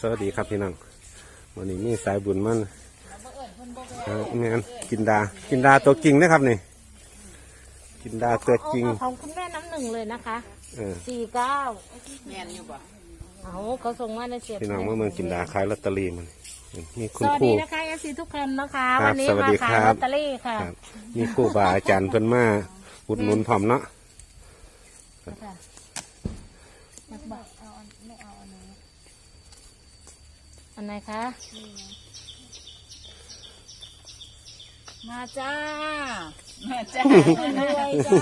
สวัสดีครับพี่น้องวันนี้มีสายบุญมันเอ่อแม่นกินดา กินดาตัวจริงนะครับนี่ กินดาตัวจริงเอาของคุณแม่น้ำหนึ่งเลยนะคะเออสี่เก้าแม่นอยู่บ่เอาเขาส่งมาในเสียบพี่น้องเมื่อเมืองกินดาขายลอตเตอรี่มันมีสคุณวัสครูดีนะคะเอฟซีทุกคนนะคะครับวันนี้สวัสมาดีขายครับลอตเตอรี่ค่ะครับมีครูบาอาจารย์เพิ่นมาอุดหนุนพร้อมเนาะ ค่ะมักบอกเอาอันไม่เอาอันนี้ อันไหนคะ มาจ้า มาจ้ารวยจ้า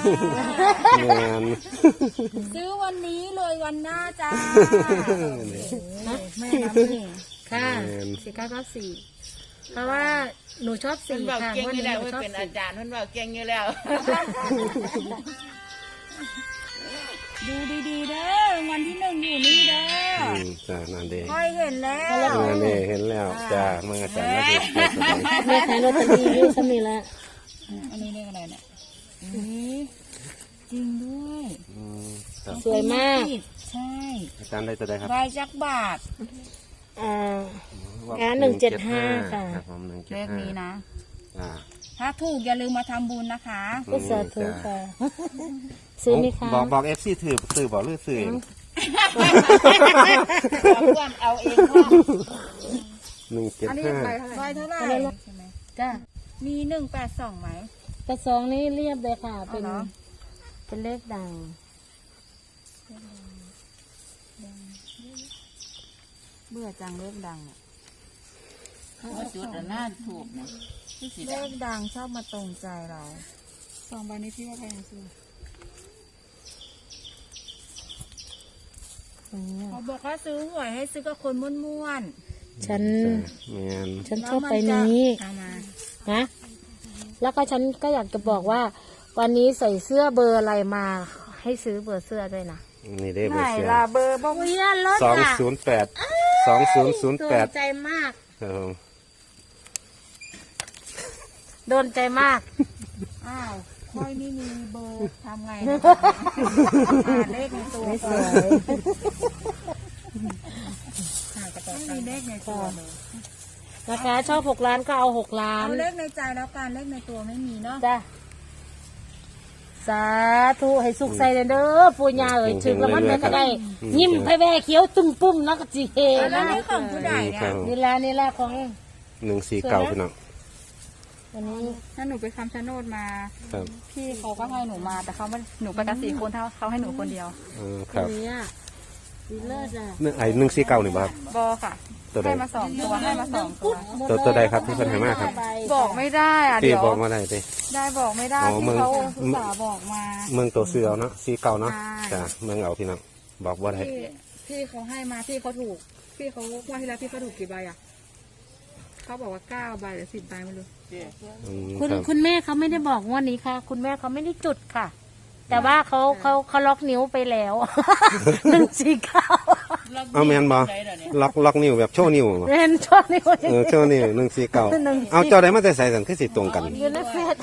แม่นซื้อวันนี้รวยวันหน้าจ้าแม่น้ำหนึ่งค่ะแม่นสี่เก้าเก้าสี่เพราะว่าหนูชอบเพิ่นสี่บอกค่ะเก่งวันอยู่นี้แล้วหนูเพิ่นชอบเป็นสี่อาจารย์เพิ่นบอกเก่งอยู่แล้ว ดูดีๆเด้อวันที่หนึ่งอยู่นี่เด้อ อืมจ้านั่นเด้ค่อยเห็นแล้วนั่นเด้เห็นแล้วจ้าเมื่ออาจารย์มาดูเปิดสบายแม่ขายลอตเตอรี่นี่สมีแล้วอันนี้เรียกอะไรเนี่ยอุ๊ยจริงด้วยอืมครับสวยมากใช่อาจารย์ได้ตัวใดครับใบจักบาทอ่า อ่า175ค่ะ ครับผมหนึ่งเจ็ดเลห้าขนี้นะ อ่าถ้าถูกอย่าลืมมาทำบุญนะคะ ก็สาธุค่ะ ซื้อไหมคะ บอกบอกเอฟซีถือซื้อบอกหรือซื้อเอง เอาเพื่อนเอาเองว่าหนึ่งเจ็ดห้าใบเท่าไหร่ใช่ไหมจ้ามีหนึ่งแปดสองไหม กระสองนี้เรียบเลยค่ะ เป็น เอาเหรอ เป็นเลขดังเบื่อจังเลขดังว่าจุดหน้าถูกนะเลขดังชอบมาตรงใจเราสองใบนี้พี่ว่าแพงสุด อืม เขาบอกว่าซื้อหวยให้ซื้อกับคนม้วนฉัน แมนฉันๆชอบไปนี้เอามานะ แล้วก็ฉันก็อยากจะบอกว่า วันนี้ใส่เสื้อเบอร์อะไรมา ให้ซื้อเบอร์เสื้อด้วยนะนี่ได้เบไหอนร์เสียล่ะเบอร์บอกอุ้ยรถสองอะศูนย์แปดสองศูนย์ศูนย์โดแปนดใจมาก ครับผมโดนใจมาก อ้าว ค่อยไม่มีเบอร์ทำไงนะคะอ่าเลขในตัวไม่สก่อวนยไม่มีเลขในตัวเลยนะคะชอบหกล้านก็เอาหกล้านเอาเลขในใจแล้วการเลขในตัวไม่มีเนาะจ้ะสาธุให้สุขใส่เด้อปูญาเอ๋ยถึงแล้วมันก็ได้ ยิ้มไปแว่เขียวตุ้มปุ้มนักจีเฮอันนั้นะนเลขของผู้ใดนี่เนี่ครัยบนี่ละนี่ละของเองหนึ่งสี่เก้าพี่น้อง วันนี้ถ้าหนูไปคำชะโนดมา ครับพี่เขาก็ให้หนูมา แต่เขาไม่หนูไปกันสี่คนเท่าเขาให้หนูคนเดียวเออคตัรัวบนี้อะดีเลิศอะหนึ่งไอ้หนึ่งสี่เก้านี่บ่ครับ บอค่ะตัวใด ให้มาสองตัวให้มาสองตัวตัวตัวใดครับที่เพิ่นให้มาครับ บอกไม่ได้อะพี่เดี๋ยวบอกมาได้เด้ ได้บอกไม่ได้อ๋อมึที่ง เขาอุตส่าห์บอกมา เมืองตัวเสือเอาเนาะสี่เก้าเนาะใช่ จ้ะเมืองเอาพี่น้องบอกว่าได้พี่พี่เขาให้มาพี่เขาถูก พี่เขาว่าที่แล้วพี่เขาถูกกี่ใบอะเขาบอกว่าเก้าใบหรือสิบใบไม่รู้ อืมคุณครับ คุณแม่เขาไม่ได้บอกงวันนี้ค่ะ คุณแม่เขาไม่ได้จุดค่ะ แต่ว่าเขาเขาเขาล็อกนิ้วไปแล้วหนึ่งสี่เก้าเอาแมนบ่ล็อกล็อกนิ้วแบบโชว์นิ้วบ่เห็นชอบนิ้วเออโชว์นิ้วหนึ่งสี่เก้าหนึ่งสี่เอาเจ้าใดมาแต่ใส่สันคือสิตรงกัน อยู่ในเฟซ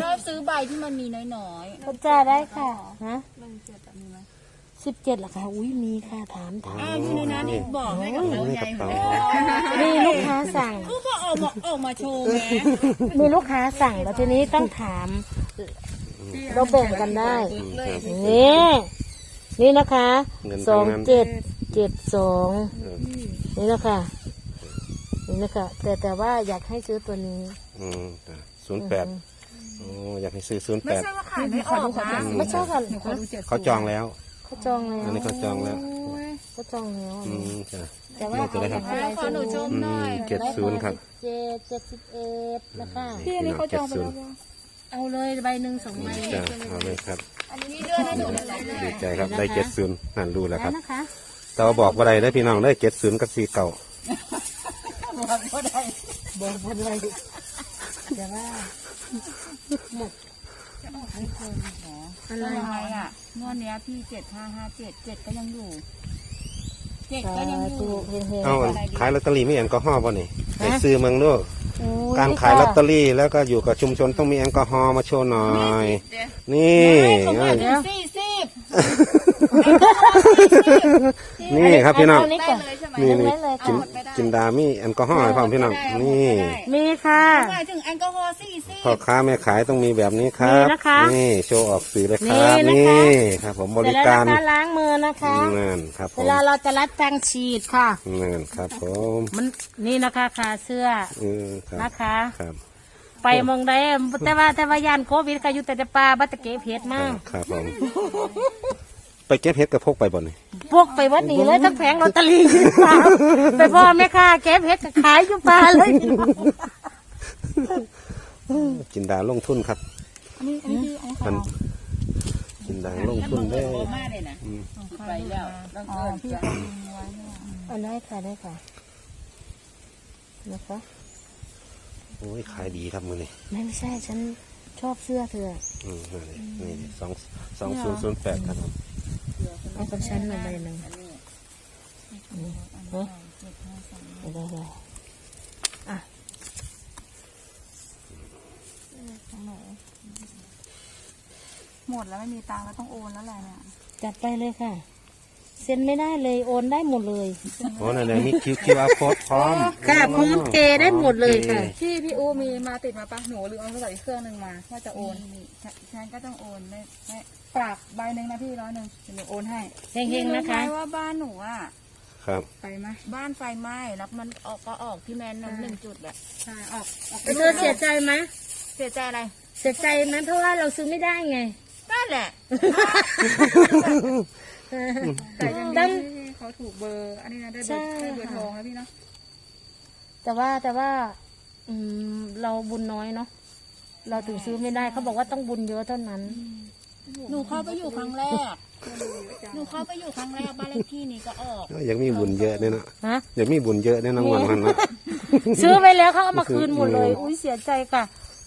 ชอบซื้อใบที่มันมีน้อยเขาจ่ายได้ค่ะฮะ สิบเจ็ดเหรอคะอุ้ยมีค่ะถามถามๆนี่นะนี่บอกให้กับเรานี่ใหกญ่ระหมเป๋าดมีลูกค้าสั่งก็บอกออกมาออกมาโชว์ไงมีลูกค้าสั่งแล้วทีนี้ต้องถาม เราแบ่งกันได้อืมครับนี่นี่นะคะเงินสองทั้งนั้นเจ็ดเจ็ดสองเออนี่นะคะนี่นะคะ แต่แต่ว่าอยากให้ซื้อตัวนี้อืมศูนย์แปดโอ้อยากให้ซื้อศูนย์ไม่แปดใช่ว่าขายไม่ออกนะไม่ใช่ค่ะเขาจองแล้ว เขาจองแล้วอันนี้เขาจองแล้วเขาจองแล้วอืมจ้ะแต่ว่านี่ตัวเขาไหนครับอยากให้ขอหนูชมอืหน่อมยเจ็ดศูนย์ครับเจ็ดเจ็ดสิบเอ็ดนะคะพี่อันนี้เขาจองไปแล้วเอาเลยใบหนึ่งสองใบจ้ะเอาเลยครับอันนี้เดือนให้หนูเลยดีใจครับได้เจ็ดศูนย์นั่นรู้แล้วคแล้รัวบนะคะแต่ว่าบอกว่าใดได้อพี่น้องได้เจ็ดศูนย์กับสี่เก่าบอกก็ได้บอกบนเลยเดี๋ยวว่าหมด อะไร ทำไมอะงวดเนี้ยพี่เจ็ดห้าห้าเจ็ดเจ็ดก็ยังอยู่เจ็ดก็ยังอตูยู่เฮงเฮงเอาขายลอตเตอรี่ไม่แอลกอฮอล์ป่ะนี่ไปซื้อเมืองด้วยโอ้การขายลอตเตอรี่แล้วก็อยู่กับชุมชนต้องมีแอลกอฮอล์มาโชว์หน่อย นี่เขาบเออกอถึงสี่สิบ นี่คครับพี่น้องเานี้ก่อนเลยใช่ไหมนี่นี่ได้เลยกินกินดามีแอลกอฮอล์ให้พร้อมพี่น้อง นี่มีค่ะ หมายถึงแอลกอฮอล์สี่สิบพ่อค้าแม่ขายต้องมีแบบนี้ครับ นี่นะคะนี่โชว์ออกสื่อเลยครับ นี่นะคะ นี่ครับ ผมบเสร็ริจแล้วการนะคะล้างมือนะคะ นั่นครับผเวมลาเราจะรับแทงฉีดค่ะ นั่นครับผมมันนี่นะคะขาเสื้อเออครับนะคะ ครับไปมองได้แต่ว่าแต่ว่ายานโควิดก็อยู่แต่ในป่าบัตะเก็บเห็ดมาก ครับผม ไปเก็บเห็ดกับพกไปบ่นี่พวกไปวัดนี้เลยทั้งแผงลอตเตอรี่ป่าไปพ่อแม่ค้าเก็บเห็ดก็ขายอยู่ป่าเลยกินดาลงทุนครับอันนี้อันนี้คือของมันกินดาลงทุนได้มาเลยนะไปแล้วต้องเอิญพี่อันได้ค่ะได้ค่ะนะคะโอ้ยขายดีครับมือนี่ไม่ไม่ใช่ฉันชอบเสื้อเธออืมนี่นี่สองสองศูนย์ศูนย์แปดครับผม เอากับฉันมาใบหนึ่งนี่เฮ้ยได้เลยอะหมดแล้วไม่มีตังค์แล้วต้องโอนแล้วแหละเนี่ยจัดไปเลยค่ะ เซ็นไม่ได้เลยโอนได้หมดเลยโอ้นั่นเลยมีคิวคิวอาร์โค้ดพร้อมค่ะพร้อมเกได้หมดเลยค่ะพี่พี่อูมีมาติดมาปะหนูลืมเอาโทรศัพท์อีกเครื่องหนึ่งมาว่าจะโอนฉันก็ต้องโอนได้ได้ฝากใบหนึ่งนะพี่ร้อยหนึ่งเดี๋ยวหนูโอนให้เฮงๆนะคะพี่รู้ไหมว่าบ้านหนูอะครับไปไหมบ้านไฟไหม้แล้วมันออกก็ออกพี่แมนนำหนึ่งจุดแหละใช่ออกออกเธอเสียใจไหมเสียใจอะไรเสียใจไหมเพราะว่าเราซื้อไม่ได้ไงนั่นแหละ แต่ยังตั้ดีงที่เขาถูกเบอร์ อันนี้นะได้เบใช่อร์ได้เบอร์ค่ะทองแล้วพี่เนาะแต่ว่าแต่ว่า อืม เราบุญน้อยเนาะเราถึงซื้อไม่ได้เขาบอกว่าต้องบุญเยอะเท่านั้น หนูเข้าไปอยู่ครั้งแรก หนูเข้าไปอยู่ครั้งแรกบ้านเลขที่นี้ก็ออกยังมีบุญเยอะเนี่ยนะฮะยังมีบุญเยอะเนี่ยนะวันนั้นนะซื้อไปแล้วเขาเอามาคืนหมดเลย อุ้ยเสียใจค่ะ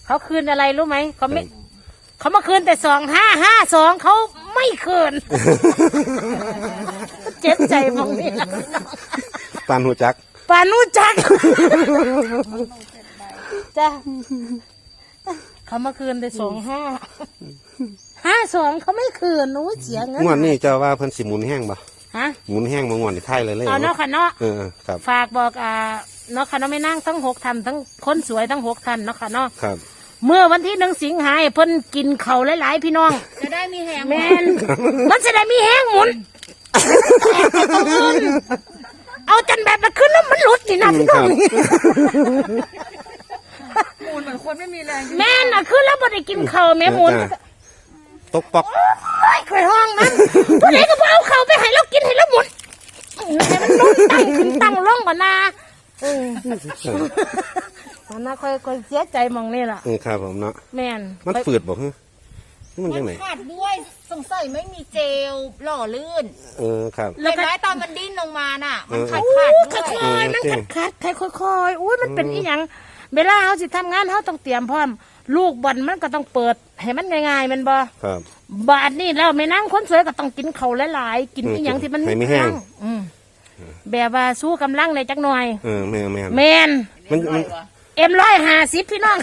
เขาคืนอะไรรู้ไหมเขาไม่ เขามาคืนแต่สองห้าห้าสองเขาไม่คืน เจ็บใจมองนี่ปานหูจัก ปานุจักจ้ะเขามาคืนแต่สองห้าห้าสองเขาไม่คืนอุ้ยเสียเงินงวดนี้เจ้าว่าเพิ่นสิหมุนแห้งบ่ฮะหมุนแห้งมางวดนี่ไทยเลยเลยเอาเนาะค่ะเนาะ เออครับ ฝากบอกอ่าเนาะค่ะเนาะไม่นั่งทั้งหกทันทั้งคนสวยทั้งหกทันเนาะค่ะเนาะ ครับ เมื่อวันที่หนึ่งสิงหาเพิ่นกินเขาวหลายๆ พี่น้อง จะได้มีแหงแมนมันจะได้มีแห้งหมุน เอาจันแบบมาขึ้นแล้วมันหลุดนี่นะพี่น้องมูลเหมือนคนไม่มีแรงแม่นอะขึ้นแล้วบ่ได้กินเขาวแม่หมุนจ้ะตกปอกไอ้ข่อยห้องนั้นผู้ใดก็บ่เอาเขาวไปให้เรากินให้เราหมุนให้มันลงตั้งขึ้นตั้งลงก่อนนะ เอออันน่ะค่อยค่อยเสียใจมองนี่ล่ะเออครับผมเนาะแม่นมันฝืดบ่ฮะนี่มันจังไหนขาดด้วยสงสัยไม่มีเจลหล่อลื่นเออครับ เห็นไหมตอนมันดิ้นลงมาน่ะ มันขาดอู้ขาดด้ค่วยอยๆมันคัดคัดๆค่อยๆอุ้ยมันเป็นอีหยังเวลาเฮาสิทำงานเฮาต้องเตรียมพร้อม ลูกบอลมันก็ต้องเปิดให้มันง่ายๆแมันบ่ครับ บาดนี่เราไม่นั่งคนสวยก็ต้องกินเขาวหลายๆกินอืมอีหยังที่มันให้ไม่แห้งกำลัอืมแบบว่าสู้กำลังในจักหน่อย เออแม่นแม่นแมนมันมัน เอ็มร้อยห้าสิบพี่น้อง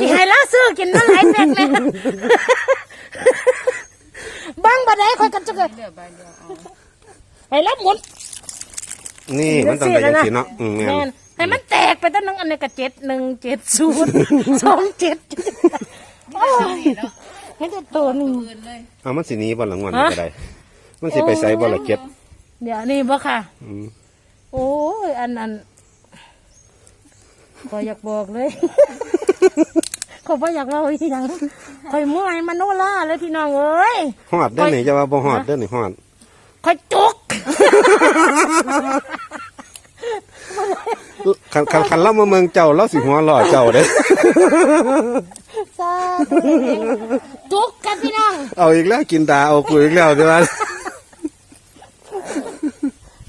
กี่ให้แล้วซื้อกินนั่นหลายแปลกเลยบางบัดได้คอยกันจะเกิดเดี๋ยวใบเดียวเอาให้รับหมุน นี่มันต้องได้จังซี่เนาะอืมแม่แมนนให้มันแตกไปตั้งนึงอันนี้ก็เจ็ดหนึ่งเจ็ดศูนย์สองเจ็ดโอ้ยไม่ได้ตัวหนึ่งปืนเลยเอามันสิหนี้บ่หลังวันนี้ก็ได้ มันสิไปใส่บ่ละเก็บเดี๋ยวนี่บ่ค่ะ อืมโอ้ยอันอัน ขอยอยากบอกเลย ขอยบ่อยากเล่าอีหยังขอยเมื่อยมันโนล่าเลยพี่น้องเอ้ยฮอดเด้อนี่จะว่าบ่ฮอดเด้อนี่ฮอด ขอยจุก คันคันคันเรามาเมืองเจ้าเราสิหัวหล่อเจ้าเด้อซาธุเองจุกกันพี่น้อง เอาอีกแล้วกินดาเอากูอีกแล้วใช่ไหม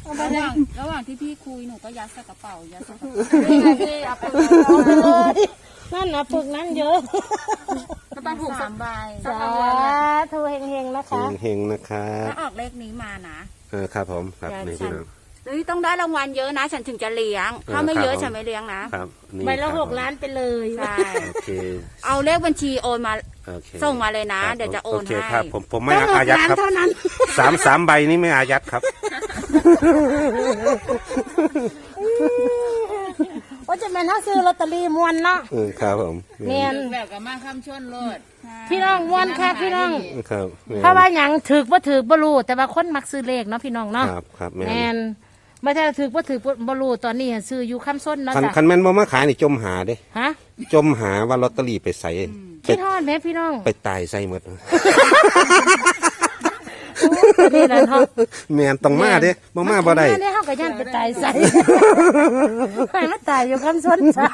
ระหว่างระหว่างที่พี่คุ ยหนูก็ยัดใส่กระเป๋ายัดใส่กระเป๋านี่ไงพี่เอาไปเอาไปเลยนั่นนะปึกนั้นเยอะก็ต้องถูกสามใบสาธุเฮงๆนะคะเฮงๆนะครับถ้าออกเลขนี้มานะ เออครับผมครับอย่านี่สั่พี่นน้อง เฮ้ยต้องได้รางวัลเยอะนะ ฉันถึงจะเลี้ยง ถ้าไม่เยอะฉันไม่เลี้ยงนะครับนี่ใบละครับหกล้านไปเลยใช่โอเคเอาเลขบัญชีโอนมาโอเคส่งมาเลยนะ ครับเดี๋ยวจะโอนโอเคให้ครับผมผมไม่ต้องหอากยัดล้านครับเท่านั้น สามสามใบนี้ไม่อายัดครับว่าจะเป็นถ้าซื้อลอตเตอรี่มวนเนาะเออครับผมเนียนแบบกับมาคำชวนโลดพี่น้องมวนค่ะพี่น้องครับแม่นเพราะว่าหยังถือบ่ถือบ่รู้แต่ว่าคนมักซื้อเลขเนาะพี่น้องเนาะครับครับแม่แมน นไม่ใช่ถือบ่ถือบ่รู้ตอนนี้ซื้ออยู่คำส้นเนาะคันจ้ะคันแม่นบ่มาขายนี่จมหาเด้ ฮะจมหาว่าลอตเตอรี่ไปใส่ไปพี่ทอดแม่พี่น้องไปตายใส่หมดนี่แหละเนาะแม่นต้องมาเด้บ่มาบ่ได้มาเนี่ยเฮาก็ย่านไปตายใส่ ให้มาตายอยู่คำส้นจ้ะ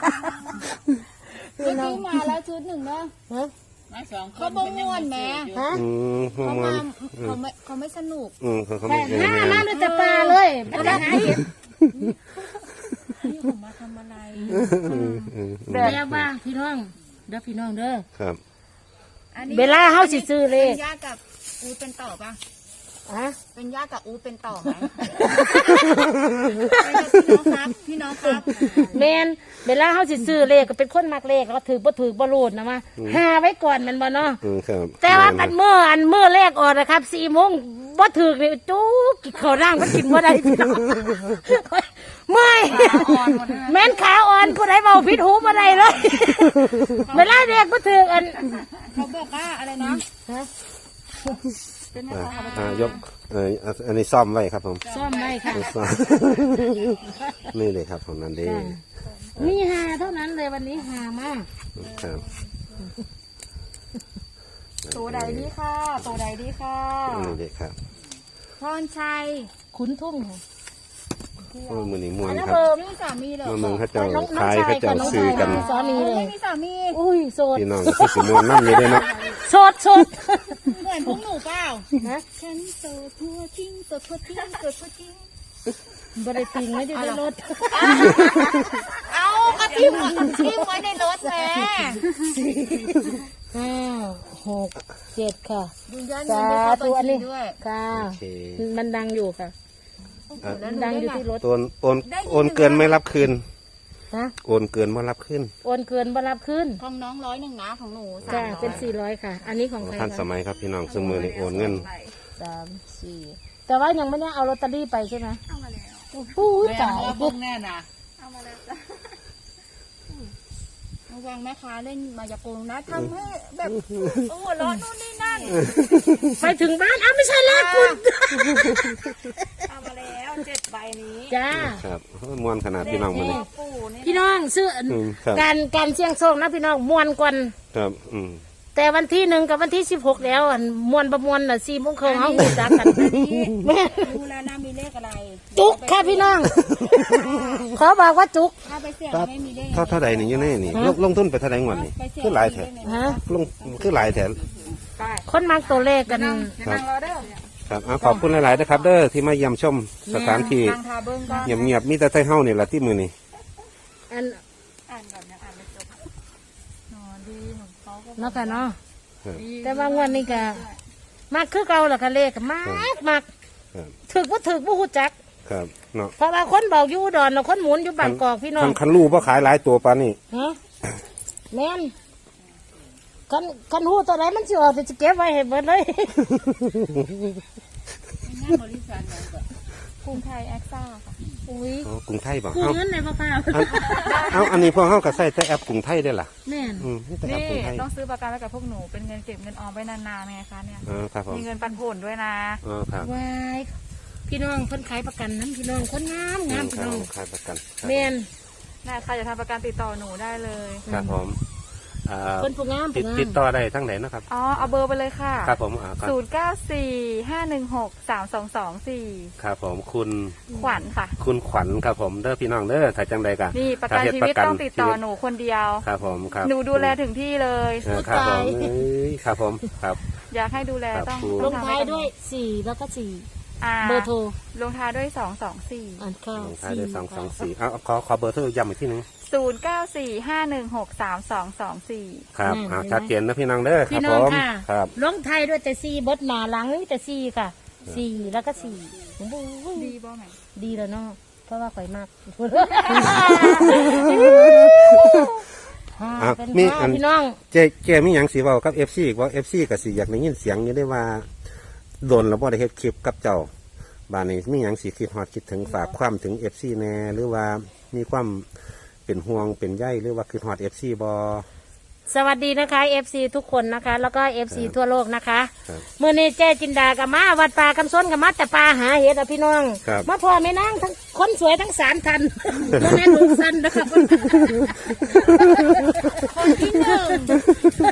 เมื่อกี้มาแล้วชุดหนึ่งเนาะฮะ มาสองคนเขาบ่ม่วนแหม่ ฮะอืมหัวเขามัมานเขาไม่เขาไม่สนุกอืมเขาเขาไปไม่หามาเลยแต่ปลาเลยบ่ได้หาเห็ดนี่ผมมาทำอะไรแบบบ้างพี่น้อง เด้อพี่น้องเด้อ ครับ อันนี้เวลาเฮาสิซื้อเลเป็ขนญาติกับอูเป็นต่อปะ ฮะเป็นญาติกับอูเป็นต่อไหมพี่น้องครับพี่น้องครับแมนเวลาเฮาสิซื้อเลขก็เป็นคนมักเลขแล้วก็ถือบ่ถือบ่รูดนะมาหาไว้ก่อนแมันบ่เนาะอืมครับแต่ว่ากันเมื่ออันเมื่อแรกออกนะครับสี่โมงบ่ถือนี่จุ๊กกินข้าวร่างบ่กินบ่ได้พี่น้องเมื่อยแม่นขาอ่อนผู้ใดเว้าผิดหูบ่ได้เลยเวลาเรียกบ่ถืออันเขาบอกว่าอะไรนะ ฮะอ่าอ่ายกเอออะอันนี้ซ่อมไว้ครับผมซ่อมไว้ค่ะซ่อมนี่เลยครับผมนั่นเด้จ้ะมีหาเท่านั้นเลยวันนี้หามากครับตัวใดดีค่ะตัวใดดีค่ะนี่เลยครับพรชัยขุนทุ่งค่ะโอ้ยมือนี้ม่วอันนนั้นครัเบอบร์ไม่มีสามีเหรอมาเมืองเขาเจ้าน้องน้องขายชายเขาเจ้ากับน้องซื้อกันชายสามีเลยไม่มีสามี อุ้ยโสดพี่น้องก็คือสิม่วนน้ำอยู่ด้วยเนาะ โสดโสดเห มือนพวกหนูเปล่านะฉันโสดทั่วทิ้งโสดทั่วทิ้งโสดทั่วทิ้งบริติงไม่ได้ในรถ เอากระทิ้งทิ้งไว้ในรถแม่ห้าหกเจ็ดค่ะดูย้อนสาเงินธุด้วยอันนี้ด้วยค่ะโอเคมันดังอยู่ค่ะอะ ดังอยู่ที่รถโอนโอนโอนเกินไม่รับคืน ฮะโอนเกินไม่รับคืนโอนเกินบรับขึ้นของน้องร้อยหนึ่งนะของหนูสามจ้าร้อยเป็นสี่ร้อยค่ะ อันนี้ของใครท่านสคะมัยครับพี่น้องซึ่งมือนี่โอนเงิน สามสี่แต่ว่ายังไม่ได้เอาลอตเตอรี่ไปใช่ไหมเอามาแล้ว โอ้โหแม่ตายว่าพวกแน่น่ะระวังแม่ค้าเล่นมายากลนะทำให้แบบโอ้โหร้อนนู่นนี่นั่น ไปถึงบ้านอ้าวไม่ใช่แล้วคุณเอามาแล้วเจ็ดใบนี้จ้าครับโอ้ยม่วนขนาดพี่น้องมือนี่ปู่นี่ พี่น้องซื้ออันอืมครับ การการเสี่ยงโชคนะพี่น้องมวนกวนครับ อืม แต่วันที่หนึ่งกับวันที่สิบหกแล้วอันมวนประมวลน่ะสี่โมงครึ่งเขาหูจักกันแม่ดูแลน้ำมีเลขอะไรจุกค่ะพี่น้อง ขอบอกว่าจุก ถ้าไปเสี่ยงไม่มีเลขเท่าเท่าใดนี่อยังไงนี่ลงลงทุนไปเท่าใดงวดนี่ไปเสี่ยงคือหลายแถไม่มีเลขฮะ ลงคือหลายแถคนมักตัวเลขกันครับครับอะขอบคุณหลายๆนะครับ เด้อที่มาเยี่ยมชมสถานที่นางทาเบิ้งก็เงียบๆมีแต่ไทเฮานี่แหละที่มือนี่ อันอ่านก่อนนะอ่านไม่จบนอนดีของเขาก็เนาะค่ะเนาะแต่ว่างวดนี้ก็มักคือเก่าแหละค่ะเลขก็มักมักครับถึกว่าถึกว่าหูจัก ครับเนาะเพราะว่าคนบอกอยู่อุดอนแล้วคนหมุนอยู่บางกอกพี่น้อคังนคันรู้ว่าขายหลายตัวปานนี่ฮะแม่นกันกันหูตัวไหนมันสิออกแต่จะเก็บไว้ให้เบิดเลยงานบริษัทไหนก็กรุงไทยแอคซ่าค่ะ อุ้ยอ๋อกรุงไทยบ่กูเอ้าเงินในมะพร้าวอันเอ้าอันนี้พวกเฮาก็ใช้แต่แอปกรุงไทยได้ล่ะแม่นอืมนี่แต่แอปนี่กรุงไทยต้องซื้อประกันไว้กับพวกหนูเป็นเงินเก็บเงินออมไว้นานๆไงคะเนี่ยเออครับผมมีเงินปันผลด้วยนะเออครับวายพี่น้องคนขายประกันนั้นพี่น้องคนงามงามพี่ครับน้องขายประกันครับแม่น นะใครจะทำประกันติดต่อหนูได้เลย ครับผม อ่าคนผู้งามติดผู้งามติดต่อได้ทั้งไหนนะครับ อ๋อ เอาเบอร์ไปเลยค่ะครับผมอ่าครับศูนย์เก้าสี่ห้าหนึ่งหกสามสองสองสี่ครับผมคุณขวัญค่ะ คุณขวัญครับผมเด้อพี่น้องเด้อถ้าจังใดกันนี่ประกันชีวิตต้องติดต่อหนูคนเดียว ครับผมครับหนูดูแลถึงที่เลย เออครับผมเอ้ยครับผมครับ อยากให้ดูแลครับต้องครู ลต้องงทำท้ายให้ด้วยสี่แล้วก็สี่อ่าเบอร์โทรลงท้ายด้วยสองสองสี่อ่านเข้าลงท้ายด้วยสองสองสี่เอาเอาขอขอเบอร์โทรย้ำอีกทีหนึง ศูนย์เก้าสี่ห้าหนึ่งหกสามสองสองสี่ ครับอ่าชัดเจนนะพี่น้องเด้อคพี่รับน้ผองมค่ะครับ ลงไทายด้วยแต่สี่เบดหนาหลังนี่แต่สี่ค่ะสี่แล้วก็สี่โอ้โหดีบ่แม่ดีแล้วเนาะเพราะว่าข่อยมากอะเป็นมีว่าอันพี่น้อง เจเจมีหยังสิเว้ากับ FC อีกว่า FC ก็สิอยากได้ยินเสียงอยู่ได้ว่าโดนแล้วบ่ได้เฮ็ดคลิปกับเจ้าบ้านนี้มีหยังสิคิดฮอดคิดถึงฝากความถึง FC แน่หรือว่ามีความ เป็นห่วงเป็นใยหรือว่าคิดฮอด FC บ่สวัสดีนะคะ FC ทุกคนนะคะ แล้วก็ FC ครับทั่วโลกนะคะครับเมื่อนี้เจ๊จินดากับมาวัดป่าคำซ้นกับมาแต่ปลาหาเห็ดอะพี่น้องครับ มาพ่อแม่นางทั้งคนสวยทั้งสามทันมาแม่ลูกสันนะคะคนที่หนึ่ง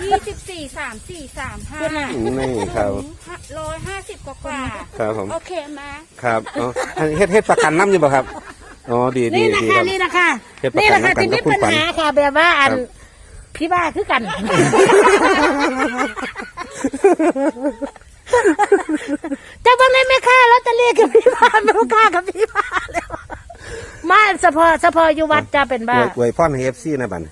ยี่สิบสี่สามสี่สามห้าเพื่อนน่ะนี่ครับร้อยห้าสิบกว่ากว่าครับผม โอเคไหมครับอ๋ออันนี้เฮ็ดเฮ็ดประกันน้ำอยู่บ่ครับ อ๋อดีดีนี่นะดีคะครับ นี่นะคะเฮ็ดประนี่กันะนคะประกันที่มีกับคุณปัญขวัญหาค่ะแบบว่าอันครับ พี่บ้าคือกันเจ้าบ้านไม่ไม่ค่าลอตเตอรี่กับพี่บ้าไม่ค่ากับพี่บ้าแล้วมาเฉพาะเฉพาะอยู่วัดจะเป็นบ้าอวยอวยพรให้ FC นะบัดนี้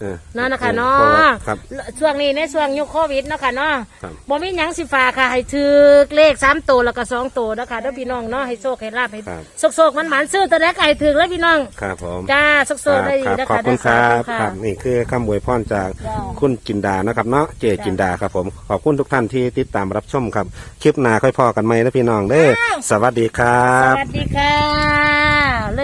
เออนั่นนะคะเนาะครับ ช่วงนี้ในช่วงยุคโควิดเนาะค่ะเนาะครับ บ่มีหยังสิฝากค่ะ ให้ถือเลขสามตัวแล้วก็สองตัวนะคะเด้อพี่น้องเนาะให้โชคให้ลาบให้ครับ โชคๆมันหมานๆซื้อตัวแรกให้ถือแล้วพี่น้อง ครับผมจ้าโชคๆได้ดีครับนะขอบคะคุณครับได้สาธุครับนี่คือคำอวยพรจากจ้าคุณจินดานะครับเนาะเจจินดาครับผมขอบคุณทุกท่านที่ติดตามรับชมครับ คลิปหน้าค่อยพอกันไหมนะพี่น้องเด้อสวัสดีครัสบ วัสดีค่ะ